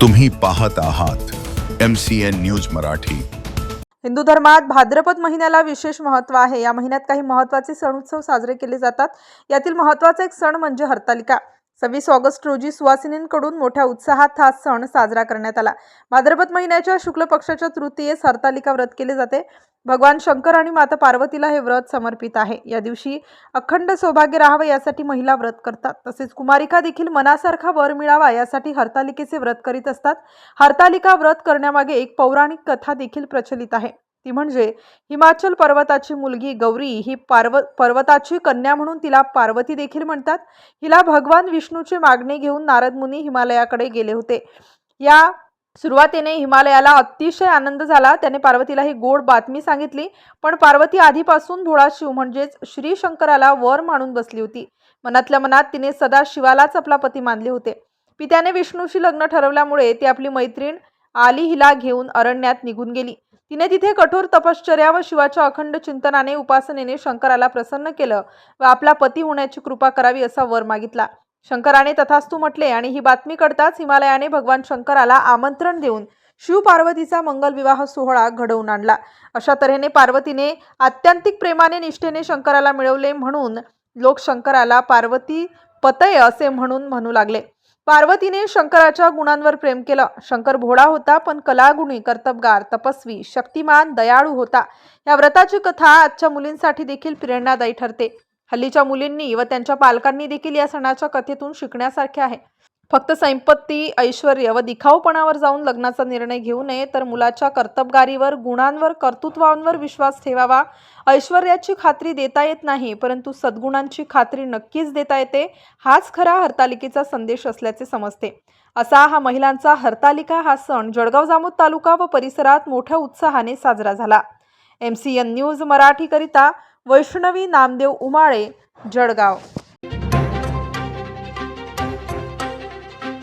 तुम्ही पाहत आहात M C N news Marathi. Hindu धर्मात भाद्रपद महिन्याला विशेष महत्त्व आहे. या महिन्यात काही महत्त्वाचे सण उत्सव साजरे केले जातात. यातील महत्त्वाचा एक सण म्हणजे हरतालिका. सव्वीस ऑगस्ट रोजी सुवासिनींकडून मोठ्या उत्साहात हा सण साजरा करण्यात आला. भाद्रपद महिन्याच्या शुक्ल पक्षाच्या तृतीयेस हरतालिका व्रत केले जाते. भगवान शंकर आणि माता पार्वतीला हे व्रत समर्पित आहे. या दिवशी अखंड सौभाग्य राहावं यासाठी महिला व्रत करतात. तसेच कुमारिका देखील मनासारखा वर मिळावा यासाठी हरतालिकेचे व्रत करीत असतात. हरतालिका व्रत करण्यामागे एक पौराणिक कथा देखील प्रचलित आहे. ती म्हणजे हिमाचल पर्वताची मुलगी गौरी ही पार्व पर्वताची कन्या म्हणून तिला पार्वती देखील म्हणतात. हिला भगवान विष्णूची मागणी घेऊन नारद मुनी हिमालयाकडे गेले होते. या सुरुवातीने हिमालयाला अतिशय आनंद झाला. त्याने पार्वतीला ही गोड बातमी सांगितली. पण पार्वती आधीपासून भोळा शिव म्हणजेच श्री शंकराला वर मानून बसली होती. मनातल्या मनात तिने सदा शिवालाच आपला पती मानले होते. पित्याने विष्णूशी लग्न ठरवल्यामुळे ती आपली मैत्रीण आली हिला घेऊन अरण्यात निघून गेली. तिने तिथे कठोर तपश्चर्या व शिवाच्या अखंड चिंतनाने उपासनेने शंकराला प्रसन्न केलं व आपला पती होण्याची कृपा करावी असा वर मागितला. शंकराने तथास्तू म्हटले आणि ही बातमी कळताच हिमालयाने भगवान शंकराला आमंत्रण देऊन शिव पार्वतीचा मंगल विवाह सोहळा घडवून आणला. अशा तऱ्हेने पार्वतीने आत्यंतिक प्रेमाने निष्ठेने शंकराला मिळवले म्हणून लोक शंकराला पार्वती पतय असे म्हणून म्हणू लागले. पार्वतीने शंकराच्या गुणांवर प्रेम केलं. शंकर भोळा होता पण कलागुणी कर्तबगार तपस्वी शक्तिमान दयाळू होता. या व्रताची कथा आजच्या मुलींसाठी देखील प्रेरणादायी ठरते. हल्लीच्या मुलींनी व त्यांच्या पालकांनी देखील या सणाच्या कथेतून शिकण्यासारखे आहे. फक्त संपत्ती ऐश्वर व दिखाऊपणावर जाऊन लग्नाचा निर्णय घेऊ नये तर मुलाच्या कर्तबगारीवर गुणांवर कर्तृत्वांवर विश्वास ठेवावा. ऐश्वर्याची खात्री देता येत नाही परंतु सद्गुणांची खात्री नक्कीच देता येते. हाच खरा हरतालिकेचा संदेश असल्याचे समजते. असा हा महिलांचा हरतालिका हा सण जळगाव जामोद तालुका व परिसरात मोठ्या उत्साहाने साजरा झाला. एम सी एन न्यूज मराठीकरिता वैष्णवी नामदेव उमाळे जळगाव.